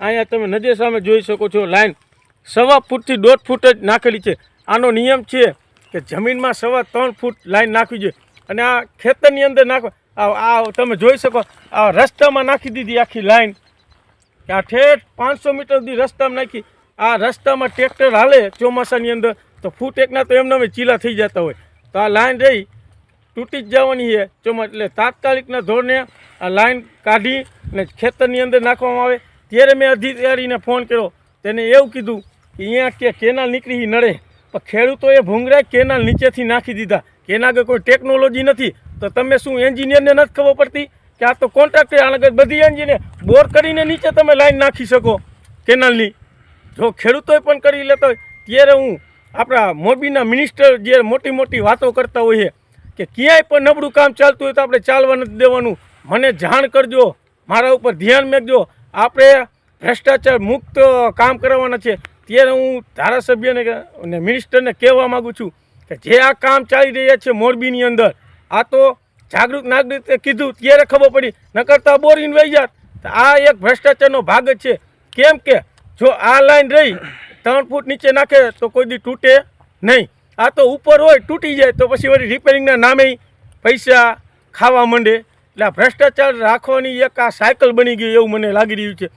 અહીંયા તમે નજર સામે જોઈ શકો છો, લાઈન સવા ફૂટથી દોઢ ફૂટ જ નાખેલી છે. આનો નિયમ છે કે જમીનમાં સવા ત્રણ ફૂટ લાઈન નાખવી જોઈએ અને આ ખેતરની અંદર નાખવા આ તમે જોઈ શકો, આ રસ્તામાં નાખી દીધી આખી લાઈન. આ ઠેઠ પાંચસો મીટર સુધી રસ્તામાં નાખી. આ રસ્તામાં ટ્રેક્ટર હાલે ચોમાસાની અંદર, તો ફૂટ એકના તો એમને એમ ચીલા થઈ જતા હોય. તો આ લાઈન રહી, તૂટી જ જવાની છે. ચોમાસ એટલે તાત્કાલિકના ધોરણે આ લાઈન કાઢી અને ખેતરની અંદર નાખવામાં આવે. ત્યારે મેં અધિકારીને ફોન કર્યો. તેને એવું કીધું કે અહીંયા કે કેનાલ નીકળી નડે. પણ ખેડૂતોએ ભૂંગરા કેનાલ નીચેથી નાખી દીધા. કેના આગળ કોઈ ટેકનોલોજી નથી. તો તમે શું એન્જિનિયરને નથી ખબર પડતી કે આ તો કોન્ટ્રાક્ટર આગળ બધી એન્જિનિયર? બોર કરીને નીચે તમે લાઈન નાખી શકો કેનાલની. જો ખેડૂતોએ પણ કરી લેતા હોય, ત્યારે હું આપણા મોરબીના મિનિસ્ટર જે મોટી મોટી વાતો કરતા હોઈએ કે ક્યાંય પણ નબળું કામ ચાલતું હોય તો આપણે ચાલવા નથી દેવાનું. મને જાણ કરજો. મારા ઉપર ધ્યાન મેકજો. આપણે ભ્રષ્ટાચાર મુક્ત કામ કરવાના છે, ત્યારે હું ધારાસભ્યને અને મિનિસ્ટરને કહેવા માગું છું કે જે આ કામ ચાલી રહ્યા છે મોરબીની અંદર, આ તો જાગૃત નાગરિકે કીધું, ત્યારે ખબર પડી. નકરતા બોરિંગ વહી તો આ એક ભ્રષ્ટાચારનો ભાગ જ છે. કેમ કે જો આ લાઈન રહી, ત્રણ ફૂટ નીચે નાખે તો કોઈ દી તૂટે નહીં. આ તો ઉપર હોય, તૂટી જાય, તો પછી વળી રિપેરિંગના નામે પૈસા ખાવા માંડે. એટલે ભ્રષ્ટાચાર રાખવાની એક આ સાયકલ બની ગઈ એવું મને લાગી રહ્યું છે.